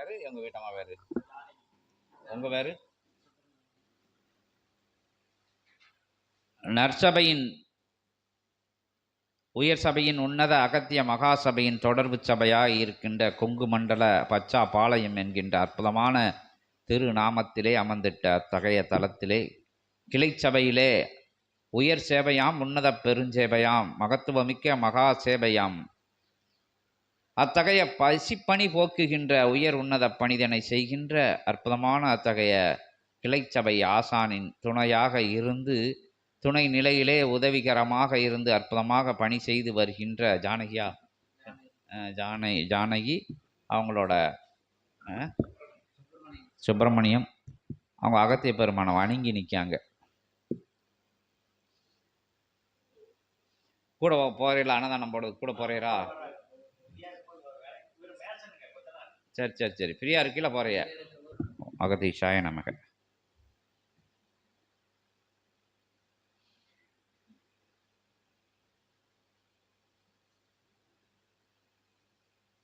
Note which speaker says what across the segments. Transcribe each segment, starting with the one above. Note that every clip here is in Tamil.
Speaker 1: பேரு எங்க வீட்டம்மா பேரு உங்க பேரு நற்சபையின் உயர் சபையின் உன்னத அகத்திய மகாசபையின் தொடர்பு சபையாய் இருக்கின்ற கொங்கு மண்டல பச்சா பாளையம் என்கின்ற அற்புதமான திருநாமத்திலே அமர்ந்திட்ட அத்தகைய தலத்திலே கிளை சபையிலே உயர் சேவையாம் உன்னத பெருஞ்சேவையாம் மகத்துவமிக்க மகா சேவையாம் அத்தகைய பசிப்பணி போக்குகின்ற உயர் உன்னத பணிதனை செய்கின்ற அற்புதமான அத்தகைய கிளைச்சபை ஆசானின் துணையாக இருந்து துணை நிலையிலே உதவிகரமாக இருந்து அற்புதமாக பணி செய்து வருகின்ற ஜானகியா ஜானகி ஜானை ஜானகி அவங்களோட சுப்பிரமணியம் அவங்க அகத்திய பெருமானை வணங்கி நிற்காங்க கூட போறீங்களா? அன்னதானம் போடுறது கூட போறீரா சரி சரி சரி. ஃப்ரீயா இருக்கீல போகிறைய அகதீஷாய நமக.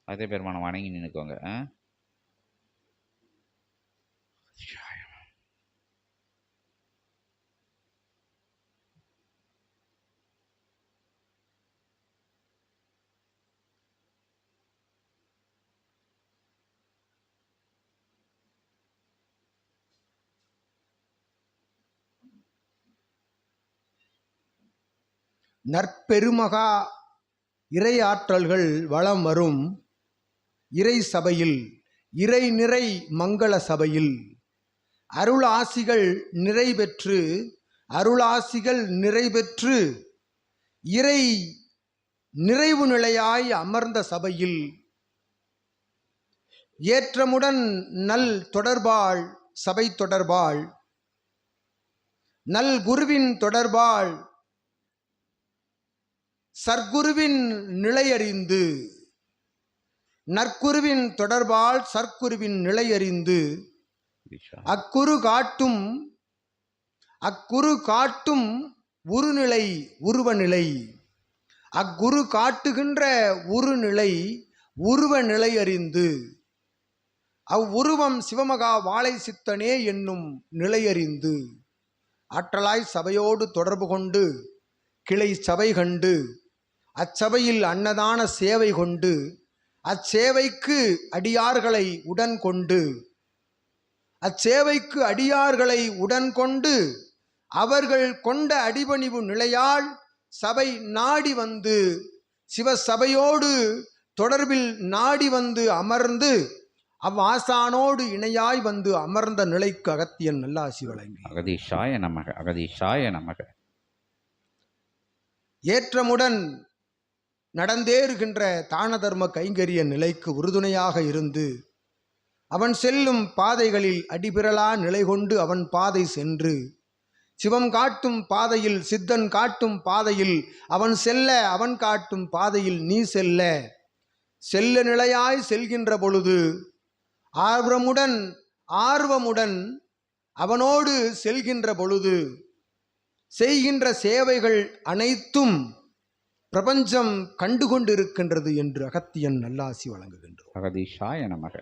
Speaker 1: அதே பெருமானம் வணங்கி நின்னுக்கோங்க ஆ?
Speaker 2: நற்பெருமகா இறை ஆற்றல்கள் வளம் வரும் இறை சபையில் இறை நிறை மங்கள சபையில். அருளாசிகள் நிறைபெற்று அருளாசிகள் நிறைபெற்று இறை நிறைவு நிலையாய் அமர்ந்த சபையில். ஏற்றமுடன் நல் தொடர்பாள் சபை தொடர்பாள். நல் குருவின் தொடர்பாள் சர்க்குருவின் நிலையறிந்து நற்குருவின் தொடர்பால் சர்க்குருவின் நிலையறிந்து அக்குரு காட்டும் அக்குரு காட்டும் உருநிலை உருவநிலை. அக்குரு காட்டுகின்ற உருநிலை உருவ நிலை அறிந்து அவ்வுருவம் சிவமகா வாழை சித்தனே என்னும் நிலையறிந்து ஆற்றலாய் சபையோடு தொடர்பு கொண்டு கிளை சபை கண்டு அச்சபையில் அன்னதான சேவை கொண்டு அச்சேவைக்கு அடியார்களை உடன் கொண்டு அச்சேவைக்கு அடியார்களை உடன் கொண்டு அவர்கள் கொண்ட அடிபணிவு நிலையால் சபை நாடி வந்து சிவசபையோடு தொடர்பில் நாடி வந்து அமர்ந்து அவ்வாசானோடு இணையாய் வந்து அமர்ந்த நிலைக்கு அகத்தியன் நல்லாசி வழங்கி
Speaker 1: அகதீஷாய நமக அகதீஷாய நமக.
Speaker 2: ஏற்றமுடன் நடந்தேறுகின்ற தான தர்ம கைங்கரிய நிலைக்கு உறுதுணையாக இருந்து அவன் செல்லும் பாதைகளில் அடிபிறலா நிலை கொண்டு அவன் பாதை சென்று சிவம் காட்டும் பாதையில் சித்தன் காட்டும் பாதையில் அவன் செல்ல அவன் காட்டும் பாதையில் நீ செல்ல. செல்ல நிலையாய் செல்கின்ற பொழுது ஆர்வமுடன் ஆர்வமுடன் அவனோடு செல்கின்ற பொழுது செய்கின்ற சேவைகள் அனைத்தும் பிரபஞ்சம் கண்டுகொண்டிருக்கின்றது என்று அகத்தியன் நல்லாசி வழங்குகின்றோம்
Speaker 1: அகதீஷாய நமக.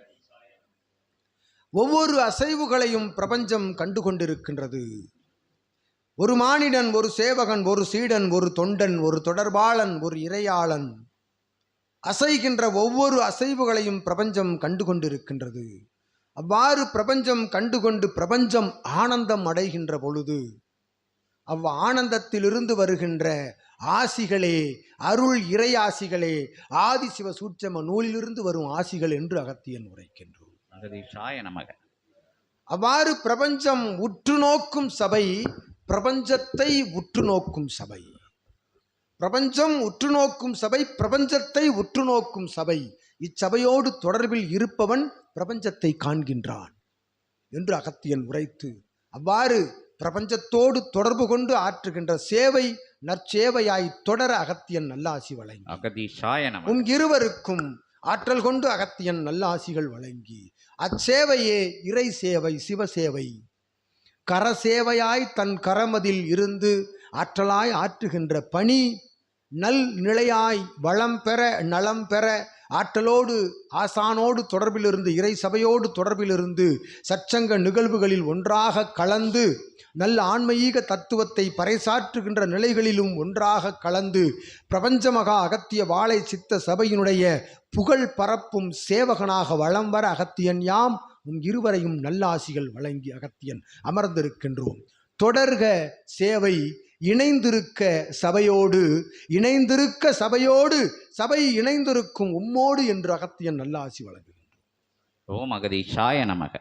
Speaker 2: ஒவ்வொரு அசைவுகளையும் பிரபஞ்சம் கண்டுகொண்டிருக்கின்றது. ஒரு மானிடன் ஒரு சேவகன் ஒரு சீடன் ஒரு தொண்டன் ஒரு தொடர்பாளன் ஒரு இறையாளன் அசைகின்ற ஒவ்வொரு அசைவுகளையும் பிரபஞ்சம் கண்டுகொண்டிருக்கின்றது. அவ்வாறு பிரபஞ்சம் கண்டுகொண்டு பிரபஞ்சம் ஆனந்தம் அடைகின்ற பொழுது அவ் ஆனந்தத்திலிருந்து வருகின்ற ஆசிகளே அருள் இறை ஆசிகளே ஆதிசிவ சூட்சம நூலிலிருந்து வரும் ஆசிகள் என்று அகத்தியன் உரைக்கின்றோம் அவ்வாறு பிரபஞ்சம் உற்று நோக்கும் சபை பிரபஞ்சத்தை உற்று நோக்கும் சபை. பிரபஞ்சம் உற்று நோக்கும் சபை பிரபஞ்சத்தை உற்று நோக்கும் சபை. இச்சபையோடு தொடர்பில் இருப்பவன் பிரபஞ்சத்தை காண்கின்றான் என்று அகத்தியன் உரைத்து அவ்வாறு பிரபஞ்சத்தோடு தொடர்பு கொண்டு ஆற்றுகின்ற சேவை நற்சேவையாய் தொடர அகத்தியன் நல்லாசி வழங்கி.
Speaker 1: அகதீஷாய
Speaker 2: உம் இருவருக்கும் ஆற்றல் கொண்டு அகத்தியன் நல்லாசிகள் வழங்கி. அச்சேவையே இறை சேவை சிவசேவை கரசேவையாய் தன் கரமதில் இருந்து ஆற்றலாய் ஆற்றுகின்ற பணி நல் நிலையாய் வளம் பெற நலம் பெற ஆற்றலோடு ஆசானோடு தொடர்பிலிருந்து இறை சபையோடு தொடர்பிலிருந்து சச்சங்க நிகழ்வுகளில் ஒன்றாக கலந்து நல்ல ஆன்மீக தத்துவத்தை பறைசாற்றுகின்ற நிலைகளிலும் ஒன்றாக கலந்து பிரபஞ்சமகா அகத்திய வாழை சித்த சபையினுடைய புகழ் பரப்பும் சேவகனாக வலம் வர அகத்தியன் யாம்? உன் இருவரையும் நல்லாசிகள் வழங்கி அகத்தியன் அமர்ந்திருக்கின்றோம். தொடர்க சேவை இணைந்திருக்க சபையோடு இணைந்திருக்க சபையோடு சபை இணைந்திருக்கும் உம்மோடு என்று அகத்தியன் நல்லாசி வழங்குகிறார்
Speaker 1: ஓம் அகதீஷாய நமக.